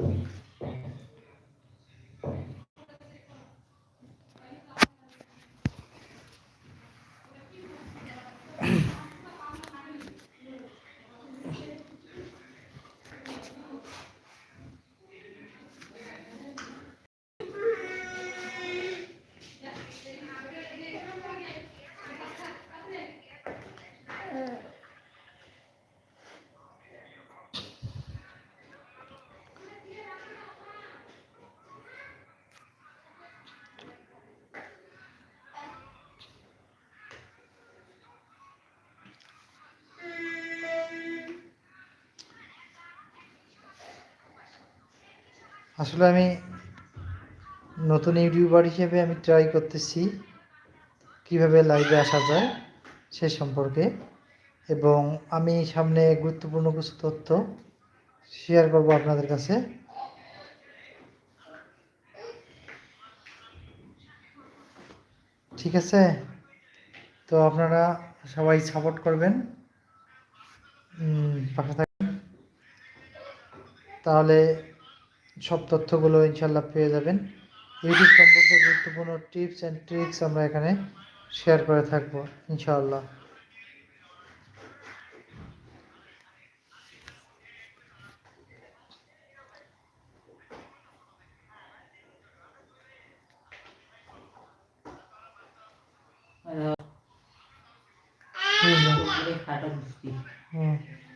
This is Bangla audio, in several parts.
Amen. আসলে আমি নতুন ইউটিউবার হিসেবে আমি ট্রাই করতেছি কীভাবে লাইভে আসা যায় সে সম্পর্কে। এবং আমি সামনে গুরুত্বপূর্ণ কিছু তথ্য শেয়ার করব আপনাদের কাছে। ঠিক আছে? তো আপনারা সবাই সাপোর্ট করবেন। পাশে থাকবেন। তাহলে সব তথ্যগুলো ইনশাল্লাহ পেয়ে যাবেন ইউটিউব সম্পর্কে গুরুত্বপূর্ণ টিপস অ্যান্ড ট্রিক্স আমরা এখানে শেয়ার করে থাকব ইনশাআল্লাহ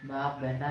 বাপ বেটা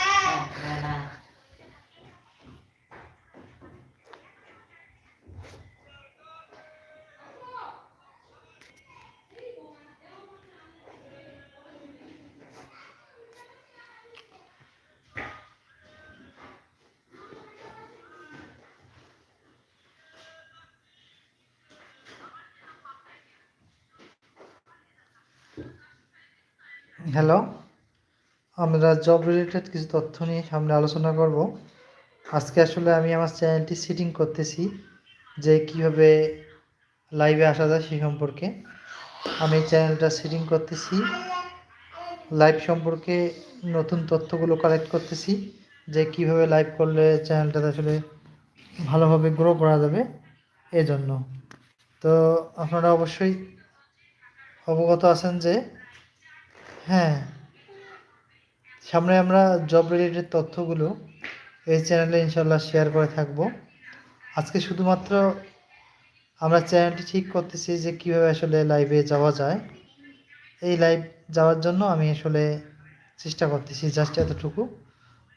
হ্যালো, আমরা জব রিলেটেড কিছু তথ্য নিয়ে সামনে আলোচনা করব। আজকে আসলে আমি আমার চ্যানেলটি সেটিং করতেছি, যে কীভাবে লাইভে আসা যায় সেই সম্পর্কে। আমি চ্যানেলটা সেটিং করতেছি লাইভ সম্পর্কে নতুন তথ্যগুলো কালেক্ট করতেছি, যে কীভাবে লাইভ করলে চ্যানেলটাতে আসলে ভালোভাবে গ্রো করা যাবে, এজন্য। তো আপনারা অবশ্যই অবগত আছেন যে হ্যাঁ সামনে আমরা জব রিলেটেড তথ্যগুলো এই চ্যানেলে ইনশাল্লাহ শেয়ার করে থাকব। আজকে শুধুমাত্র আমরা চ্যানেলটি ঠিক করতেছি যে কীভাবে আসলে লাইভে যাওয়া যায়। এই লাইভ যাওয়ার জন্য আমি আসলে চেষ্টা করতেছি জাস্ট এতটুকু।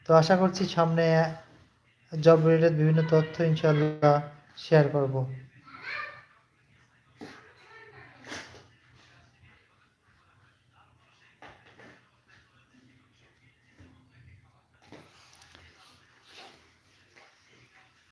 তো আশা করছি সামনে জব রিলেটেড বিভিন্ন তথ্য ইনশাল্লাহ শেয়ার করব।